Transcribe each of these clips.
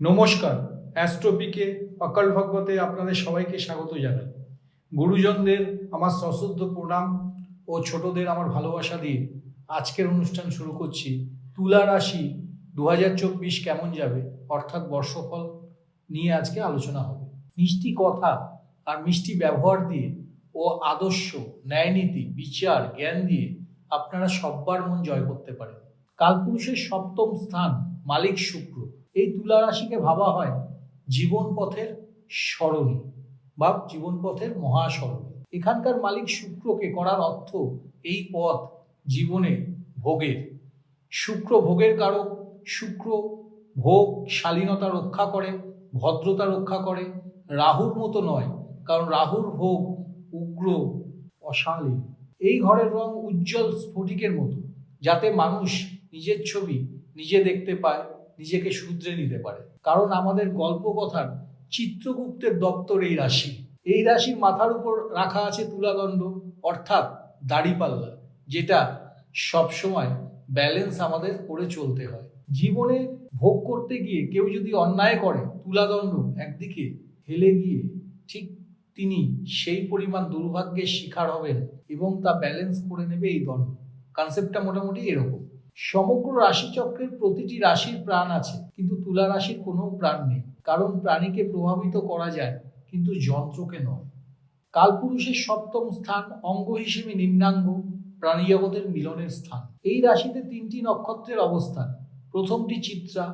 নমস্কার, অ্যাস্ট্রোপিকে, অকাল ভগবতে আপনাদের সবাইকে স্বাগত জানাই। গুরুজনদের আমার সশ্রদ্ধ প্রণাম ও ছোটদের আমার ভালোবাসা দিয়ে আজকের অনুষ্ঠান শুরু করছি। তুলা রাশি দু হাজার চব্বিশ কেমন যাবে? অর্থাৎ বর্ষফল নিয়ে আজকে আলোচনা হবে। মিষ্টি কথা আর মিষ্টি ব্যবহার দিয়ে ও আদর্শ, ন্যায়নীতি, বিচার, জ্ঞান দিয়ে আপনারা সব্বার মন জয় করতে পারেন। কালপুরুষের সপ্তম স্থান মালিক শুক্র। এই তুলা রাশিকে ভাবা হয় জীবন পথের সরণী বা জীবন পথের মহাসরণী। এখানকার মালিক শুক্রকে করার অর্থ এই পথ জীবনে ভোগের। শুক্র ভোগের কারক, শুক্র ভোগ শালীনতা রক্ষা করে, ভদ্রতা রক্ষা করে, রাহুর মতো নয়, কারণ রাহুর ভোগ উগ্র, অশালীন। এই ঘরের রং উজ্জ্বল স্ফটিকের মতো, যাতে মানুষ নিজের ছবি নিজে দেখতে পায় নিজেকে শুধরে নিতে পারে। কারণ আমাদের গল্প কথার চিত্রগুপ্তের দপ্তর এই রাশি। এই রাশির মাথার উপর রাখা আছে তুলাদণ্ড, অর্থাৎ দাড়িপাল্লা যেটা সবসময় ব্যালেন্স আমাদের করে চলতে হয়। জীবনে ভোগ করতে গিয়ে কেউ যদি অন্যায় করে, তুলাদণ্ড একদিকে হেলে গিয়ে ঠিক তিনি সেই পরিমাণ দুর্ভাগ্যের শিকার হবেন এবং তা ব্যালেন্স করে নেবে এই দণ্ড। কনসেপ্টটা মোটামুটি এরকম। সমগ্র রাশিচক্রের প্রতিটি রাশির প্রাণ আছে, কিন্তু তুলা রাশির কোনো প্রাণ নেই। কারণ প্রাণীকে প্রভাবিত করা যায়, কিন্তু যন্ত্রকে নয়। কালপুরুষের সপ্তম স্থান অঙ্গ হিসেবে নিম্নাঙ্গ, প্রাণীজগতের মিলনের স্থান। এই রাশিতে তিনটি নক্ষত্রের অবস্থান। প্রথমটি চিত্রা,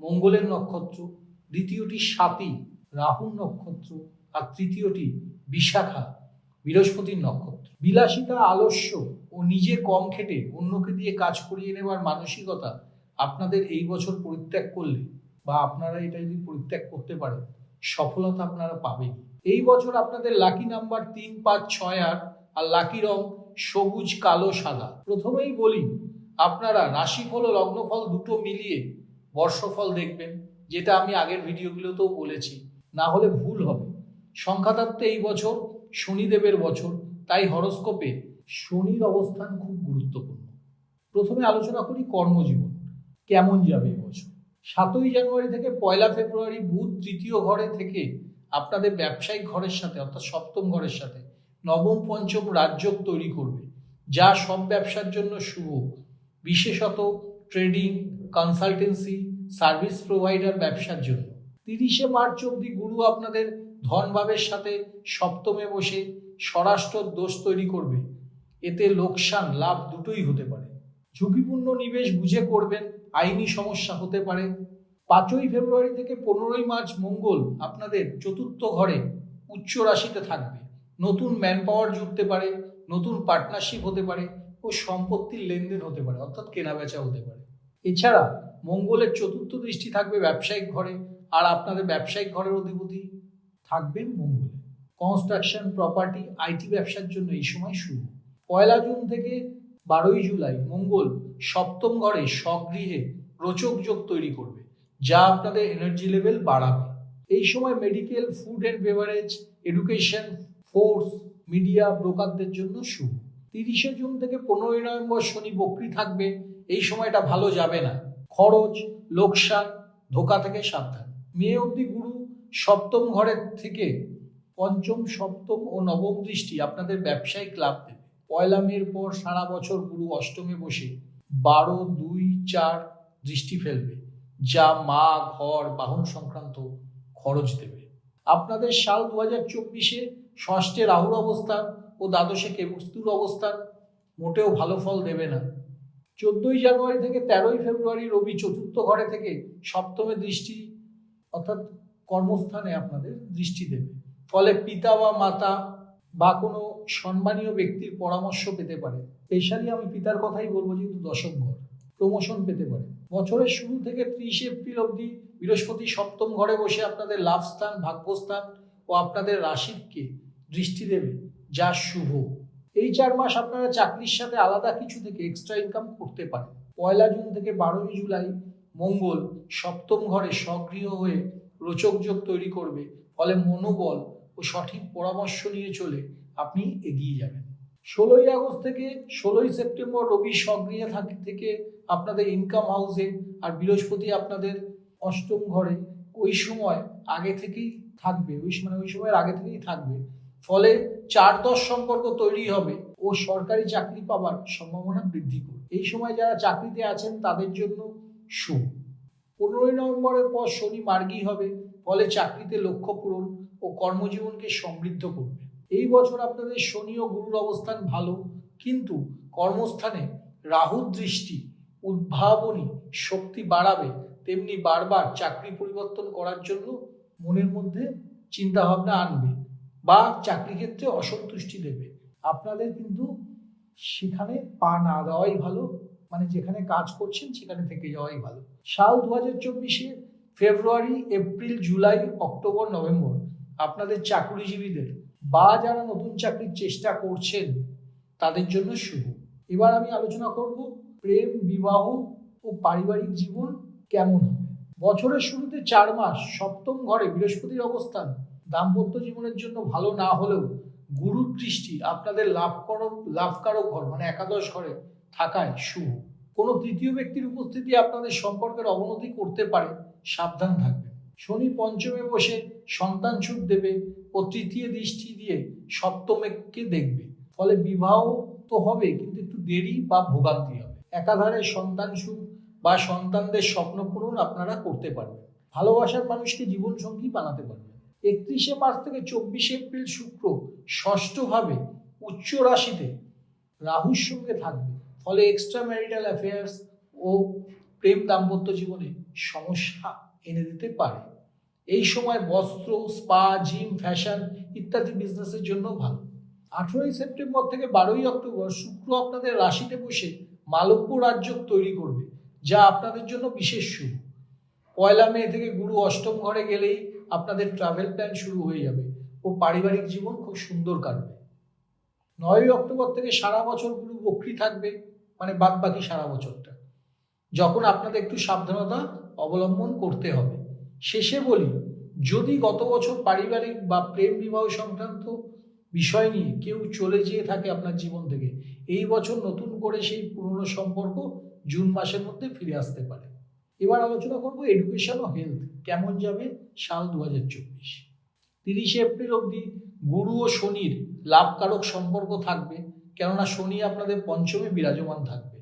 মঙ্গলের নক্ষত্র, দ্বিতীয়টি সাতী রাহুর নক্ষত্র, আর তৃতীয়টি বিশাখা। বৃহস্পতির নক্ষত্র। বিলাসিতা, আলস্য ও নিজে কম খেটে অন্যকে দিয়ে কাজ করিয়ে নেওয়ার মানসিকতা আপনাদের এই বছর পরিত্যাগ করলে বা আপনারা এটা যদি পরিত্যাগ করতে পারেন, সফলতা আপনারা পাবেন। এই বছর আপনাদের লাকি নাম্বার তিন, পাঁচ, ছয়, আট আর লাকি রং সবুজ, কালো, সাদা। প্রথমেই বলি, আপনারা রাশিফল ও লগ্নফল দুটো মিলিয়ে বর্ষফল দেখবেন, যেটা আমি আগের ভিডিওগুলোতেও বলেছি। না হলে ভুল হবে। সংখ্যাতত্ত্বে এই বছর শনিদেবের বছর, তাই হরস্কোপে শনির অবস্থান খুব গুরুত্বপূর্ণ। প্রথমে আলোচনা করি কর্মজীবন, কেমন যাবে এবছর সাতই জানুয়ারি থেকে পয়লা ফেব্রুয়ারি বুধ তৃতীয় ঘরে থেকে আপনাদের ব্যবসায়িক ঘরের সাথে, অর্থাৎ সপ্তম ঘরের সাথে নবম, পঞ্চম রাজযোগ তৈরি করবে। যা সব ব্যবসার জন্য শুভ। বিশেষত ট্রেডিং, কনসালটেন্সি, সার্ভিস প্রোভাইডার ব্যবসার জন্য। তিরিশে মার্চ অবধি গুরু আপনাদের ধনভাবের সাথে সপ্তমে বসে স্বরাষ্ট্র দোষ তৈরি করবে। এতে লোকসান লাভ দুটোই হতে পারে। ঝুঁকিপূর্ণ নিবেশ বুঝে করবেন, আইনি সমস্যা হতে পারে। পাঁচই ফেব্রুয়ারি থেকে পনেরোই মার্চ মঙ্গল আপনাদের চতুর্থ ঘরে উচ্চ রাশিতে থাকবে। নতুন ম্যান পাওয়ার জুটতে পারে, নতুন পার্টনারশিপ হতে পারে ও সম্পত্তির লেনদেন হতে পারে, অর্থাৎ কেনাবেচা হতে পারে। এছাড়া মঙ্গলের চতুর্থ দৃষ্টি থাকবে ব্যবসায়িক ঘরে, আর আপনাদের ব্যবসায়িক ঘরের অধিপতি। থাকবেন মঙ্গলে। কনস্ট্রাকশন প্রপার্টি আইটি ব্যবসার জন্য এই সময় শুরু। পয়লা জুন থেকে বারোই জুলাই মঙ্গল সপ্তম ঘরে স্বগৃহে রোচক যোগ তৈরি করবে, যা আপনাদের এনার্জি লেভেল বাড়াবে। এই সময় medical food and beverage education force media ব্রোকারদের জন্য শুভ তিরিশে জুন থেকে পনেরোই নভেম্বর শনি বকরি থাকবে, এই সময়টা ভালো যাবে না। খরচ, লোকসান, ধোকা থেকে সাবধান। মে অবধি গুরু সপ্তম ঘরের থেকে পঞ্চম, সপ্তম ও নবম দৃষ্টি আপনাদের ব্যবসায়িক লাভ দেবে। পয়লা মের পর সারা বছর গুরু অষ্টমে বসে বারো, দুই, চার দৃষ্টি ফেলবে, যা মা, ঘর, বাহন সংক্রান্ত খরচ দেবে। আপনাদের সাল দু হাজার চব্বিশে ষষ্ঠে রাহুর অবস্থান ও দ্বাদশে কেবস্তুর অবস্থান মোটেও ভালো ফল দেবে না। চোদ্দই জানুয়ারি থেকে তেরোই ফেব্রুয়ারি রবি চতুর্থ ঘরে থেকে সপ্তমে দৃষ্টি অর্থাৎ কর্মস্থানে আপনাদের দৃষ্টি দেবে। ফলে পিতা বা মাতা বা কোনো সম্মানীয় ব্যক্তির পরামর্শ পেতে পারে। স্পেশালি আমি পিতার কথাই বলব, যেহেতু দশম ঘর, প্রমোশন পেতে পারে। বছরের শুরু থেকে ত্রিশে এপ্রিল অবধি বৃহস্পতি সপ্তম ঘরে বসে আপনাদের লাভস্থান, ভাগ্যস্থান ও আপনাদের রাশিকে দৃষ্টি দেবে, যা শুভ। এই চার মাস আপনারা চাকরির সাথে আলাদা কিছু থেকে এক্সট্রা ইনকাম করতে পারেন। পয়লা জুন থেকে বারোই জুলাই মঙ্গল সপ্তম ঘরে সক্রিয় হয়ে রোচক যোগ তৈরি করবে, ফলে মনোবল ও সঠিক পরামর্শ নিয়ে চলে আপনি এগিয়ে যাবেন। ষোলোই আগস্ট থেকে ষোলোই সেপ্টেম্বর রবি সক্রিয় থাক, থেকে আপনাদের ইনকাম হাউসে আর বৃহস্পতি আপনাদের অষ্টম ঘরে ওই সময় আগে থেকেই থাকবে, ওই সময় ওই সময়ের আগে থেকেই থাকবে। ফলে চার দশ সম্পর্ক তৈরি হবে ও সরকারি চাকরি পাবার সম্ভাবনা বৃদ্ধি করবে। এই সময় যারা চাকরিতে আছেন তাদের জন্য শুভ। পনেরোই নভেম্বরের পর শনি মার্গী হবে, ফলে চাকরিতে লক্ষ্য পূরণ ও কর্মজীবনকে সমৃদ্ধ করবে। এই বছর আপনাদের শনি ও গুরুর অবস্থান ভালো, কিন্তু কর্মস্থানে রাহুর দৃষ্টি, উদ্ভাবনী শক্তি বাড়াবে, তেমনি বারবার চাকরি পরিবর্তন করার জন্য মনের মধ্যে চিন্তা ভাবনা আনবে বা চাকরি ক্ষেত্রে অসন্তুষ্টি দেবে। আপনাদের কিন্তু সেখানে পা না দেওয়াই ভালো। মানে যেখানে কাজ করছেন, সেখানে থেকে যাওয়াই ভালো। সাল দু হাজার চব্বিশে ফেব্রুয়ারি, এপ্রিল, জুলাই, অক্টোবর, নভেম্বর, আপনাদের চাকরিজীবীদের, বা যারা নতুন চাকরির চেষ্টা করছেন, তাদের জন্য শুভ। এবার আমি আলোচনা করব প্রেম, বিবাহ ও পারিবারিক জীবন কেমন বছরের শুরুতে চার মাস, সপ্তম ঘরে বৃহস্পতির অবস্থান। দাম্পত্য জীবনের জন্য ভালো না হলেও গুরুর দৃষ্টি আপনাদের লাভকরক লাভকারক ঘর মানে একাদশ ঘরে থাকায় শুভ। কোনো তৃতীয় ব্যক্তির উপস্থিতি আপনাদের সম্পর্কের অবনতি করতে পারে, সাবধান থাকবেন। শনি পঞ্চমে বসে সন্তান সুখ দেবে ও তৃতীয় দৃষ্টি দিয়ে সপ্তমেকে দেখবে। ফলে বিবাহ তো হবে, কিন্তু একটু দেরি বা ভোগান্তি হবে। একাধারে সন্তান সুখ বা সন্তানদের স্বপ্ন পূরণ আপনারা করতে পারবেন। ভালোবাসার মানুষকে জীবনসঙ্গী বানাতে পারবেন। একত্রিশে মার্চ থেকে চব্বিশে এপ্রিল শুক্র ষষ্ঠভাবে উচ্চ রাশিতে রাহুর সঙ্গে থাকবে। ফলে এক্সট্রা ম্যারিটাল অ্যাফেয়ার্স ও প্রেম দাম্পত্য জীবনে সমস্যা এনে দিতে পারে। এই সময় বস্ত্র স্পা জিম ফ্যাশন ইত্যাদি বিজনেসের জন্য ভালো। আঠেরোই সেপ্টেম্বর থেকে বারোই অক্টোবর শুক্র আপনাদের রাশিতে বসে মালব্য রাজ্য তৈরি করবে, যা আপনাদের জন্য বিশেষ শুভ। পয়লা মে থেকে গুরু অষ্টম ঘরে গেলেই আপনাদের ট্রাভেল প্ল্যান শুরু হয়ে যাবে ও পারিবারিক জীবন খুব সুন্দর কাটবে। নয়ই অক্টোবর থেকে সারা বছর গুরু বক্রি থাকবে। মানে বাদ বাকি সারা বছরটা। যখন আপনাদের একটু সাবধানতা অবলম্বন করতে হবে। শেষে বলি, যদি গত বছর পারিবারিক বা প্রেম বিবাহ সংক্রান্ত বিষয় নিয়ে কেউ চলে যেয়ে থাকে আপনার জীবন থেকে, এই বছর নতুন করে সেই পুরনো সম্পর্ক জুন মাসের মধ্যে ফিরে আসতে পারে। এবার আলোচনা করব এডুকেশন ও হেলথ কেমন যাবে সাল দু হাজার চব্বিশ। তিরিশে এপ্রিল অবধি গুরু ও শনির লাভকারক সম্পর্ক থাকবে। কেননা শনি আপনাদের পঞ্চমে বিরাজমান থাকবে।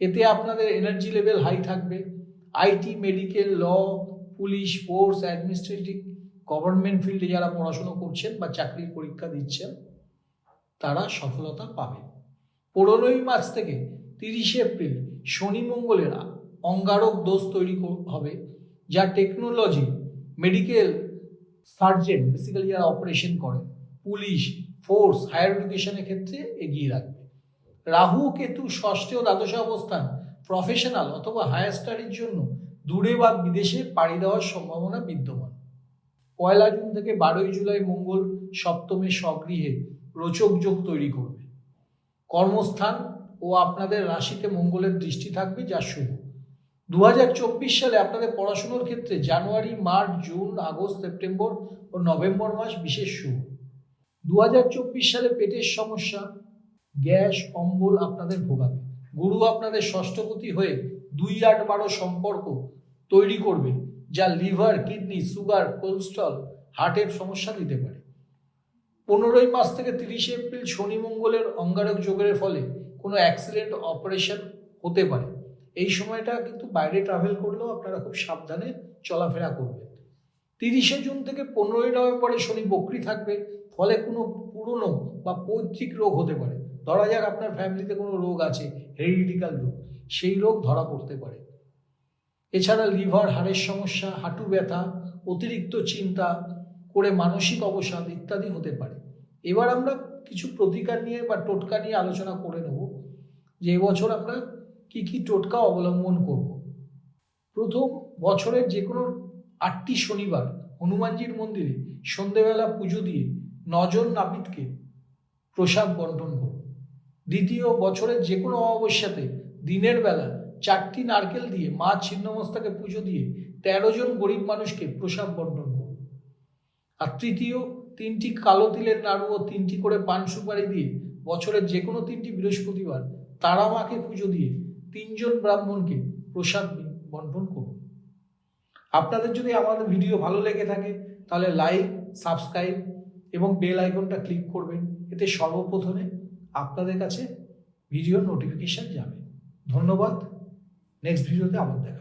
এতে আপনাদের এনার্জি লেভেল হাই থাকবে। IT medical law police force administrative government ফিল্ডে যারা পড়াশুনো করছেন বা চাকরির পরীক্ষা দিচ্ছেন, তারা সফলতা পাবে পনেরোই মার্চ থেকে তিরিশে এপ্রিল শনি মঙ্গলের অঙ্গারক দোষ তৈরি হবে, যা টেকনোলজি মেডিকেল সার্জেন্ট বেসিক্যালি যারা অপারেশন করে পুলিশ ফোর্স হায়ার এডুকেশনের ক্ষেত্রে এগিয়ে রাখবে। রাহু, কেতু, ষষ্ঠে ও দ্বাদশে অবস্থান প্রফেশনাল অথবা হায়ার স্টাডির জন্য দূরে বা বিদেশে পাড়ি দেওয়ার সম্ভাবনা বিদ্যমান। পয়লা জুন থেকে বারোই জুলাই মঙ্গল সপ্তমে স্বগৃহে রোচক যোগ তৈরি করবে। কর্মস্থান ও আপনাদের রাশিতে মঙ্গলের দৃষ্টি থাকবে, যা শুভ। দু হাজার চব্বিশ সালে আপনাদের পড়াশুনোর ক্ষেত্রে জানুয়ারি, মার্চ, জুন, আগস্ট, সেপ্টেম্বর ও নভেম্বর মাস বিশেষ শুভ। দু হাজার চব্বিশ সালে পেটের সমস্যা, গ্যাস, অম্বল আপনাদের ভোগাবে। গুরু আপনাদের ষষ্ঠপতি হয়ে দুই আট বারো সম্পর্ক তৈরি করবে, যা লিভার, কিডনি, সুগার, কোলেস্ট্রল, হার্টের সমস্যা দিতে পারে। পনেরোই মাস থেকে তিরিশে এপ্রিল শনি মঙ্গলের অঙ্গারক যোগের ফলে কোনো অ্যাক্সিডেন্ট, অপারেশন হতে পারে। এই সময়টা কিন্তু বাইরে ট্রাভেল করলেও আপনারা খুব সাবধানে চলাফেরা করবেন। তিরিশে জুন থেকে পনেরোই নভেম্বরে শনি বকরি থাকবে, ফলে কোনো পুরনো বা পৈতৃক রোগ হতে পারে। ধরা যাক আপনার ফ্যামিলিতে কোনো রোগ আছে হেরিডিক্যাল রোগ, সেই রোগ ধরা পড়তে পারে। এছাড়া লিভার হাড়ের সমস্যা, হাঁটু ব্যথা, অতিরিক্ত চিন্তা, করে মানসিক অবসাদ ইত্যাদি হতে পারে। এবার আমরা কিছু প্রতিকার নিয়ে বা টোটকা নিয়ে আলোচনা করে নেব, যে এবছর আমরা কি কি টোটকা অবলম্বন করব। প্রথম, বছরের যে কোনো আটটি শনিবার হনুমানজির মন্দিরে সন্ধেবেলা পুজো দিয়ে নজন নাপিতকে প্রসাদ বন্টন করুন দ্বিতীয় বছরের যে কোনো অমাবস্যাতে দিনের বেলা চারটি নারকেল দিয়ে মা ছিন্নমস্তাকে পুজো দিয়ে তেরো জন গরিব মানুষকে প্রসাদ বন্টন করুন আর তৃতীয় তিনটি কালো তিলের নাড়ু ও তিনটি করে পান সুপারি দিয়ে বছরের যে কোনো তিনটি বৃহস্পতিবার তারা মাকে পুজো দিয়ে তিনজন ব্রাহ্মণকে প্রসাদ বন্টন করুন আপনাদের যদি আমাদের ভিডিও ভালো লেগে থাকে, তাহলে লাইক সাবস্ক্রাইব এবং বেল আইকনটা ক্লিক করবেন। এতে সর্বপ্রথমে আপনাদের কাছে ভিডিও নোটিফিকেশান যাবে। ধন্যবাদ। নেক্সট ভিডিওতে আবার দেখা